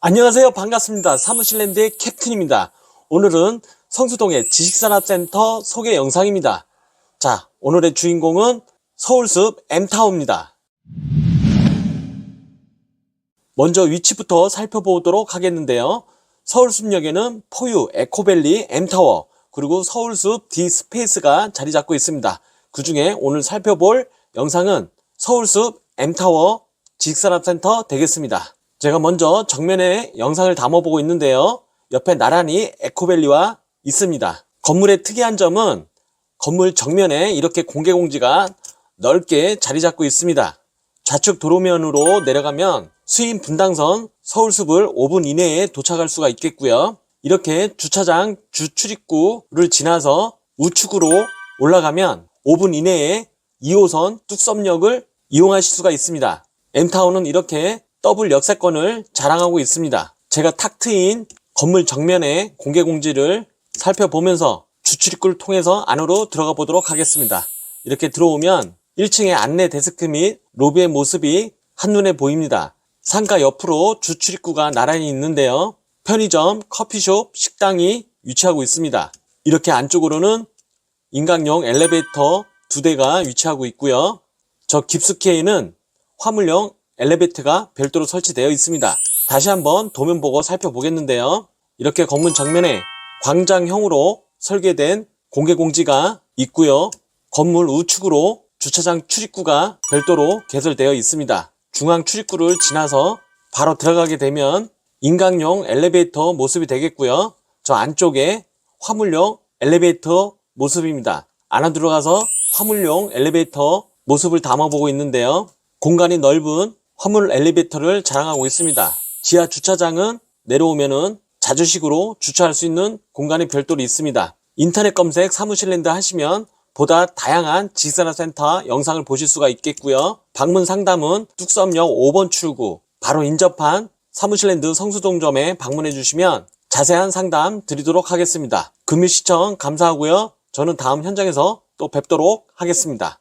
안녕하세요. 반갑습니다. 사무실 랜드의 캡틴입니다. 오늘은 성수동의 지식산업센터 소개 영상입니다. 자, 오늘의 주인공은 서울숲 M타워입니다. 먼저 위치부터 살펴보도록 하겠는데요. 서울숲역에는 포유, 에코밸리, M타워, 그리고 서울숲 D스페이스가 자리 잡고 있습니다. 그 중에 오늘 살펴볼 영상은 서울숲 M타워 지식산업센터 되겠습니다. 제가 먼저 정면에 영상을 담아보고 있는데요. 옆에 나란히 에코밸리와 있습니다. 건물의 특이한 점은 건물 정면에 이렇게 공개공지가 넓게 자리 잡고 있습니다. 좌측 도로면으로 내려가면 수인 분당선 서울숲을 5분 이내에 도착할 수가 있겠고요. 이렇게 주차장 주출입구를 지나서 우측으로 올라가면 5분 이내에 2호선 뚝섬역을 이용하실 수가 있습니다. M타운은 이렇게 더블 역세권을 자랑하고 있습니다. 제가 탁 트인 건물 정면에 공개공지를 살펴보면서 주출입구를 통해서 안으로 들어가 보도록 하겠습니다. 이렇게 들어오면 1층의 안내 데스크 및 로비의 모습이 한눈에 보입니다. 상가 옆으로 주출입구가 나란히 있는데요. 편의점, 커피숍, 식당이 위치하고 있습니다. 이렇게 안쪽으로는 인강용 엘리베이터 두 대가 위치하고 있고요. 저 깊숙이에는 화물용 엘리베이터가 별도로 설치되어 있습니다. 다시 한번 도면 보고 살펴보겠는데요. 이렇게 건물 정면에 광장형으로 설계된 공개공지가 있고요. 건물 우측으로 주차장 출입구가 별도로 개설되어 있습니다. 중앙 출입구를 지나서 바로 들어가게 되면 인강용 엘리베이터 모습이 되겠고요. 저 안쪽에 화물용 엘리베이터 모습입니다. 안에 들어가서 화물용 엘리베이터 모습을 담아보고 있는데요. 공간이 넓은 화물 엘리베이터를 자랑하고 있습니다. 지하 주차장은 내려오면은 자주식으로 주차할 수 있는 공간이 별도로 있습니다. 인터넷 검색 사무실 랜드 하시면 보다 다양한 지산업센터 영상을 보실 수가 있겠고요. 방문 상담은 뚝섬역 5번 출구 바로 인접한 사무실랜드 성수동점에 방문해 주시면 자세한 상담 드리도록 하겠습니다. 금일 시청 감사하고요. 저는 다음 현장에서 또 뵙도록 하겠습니다.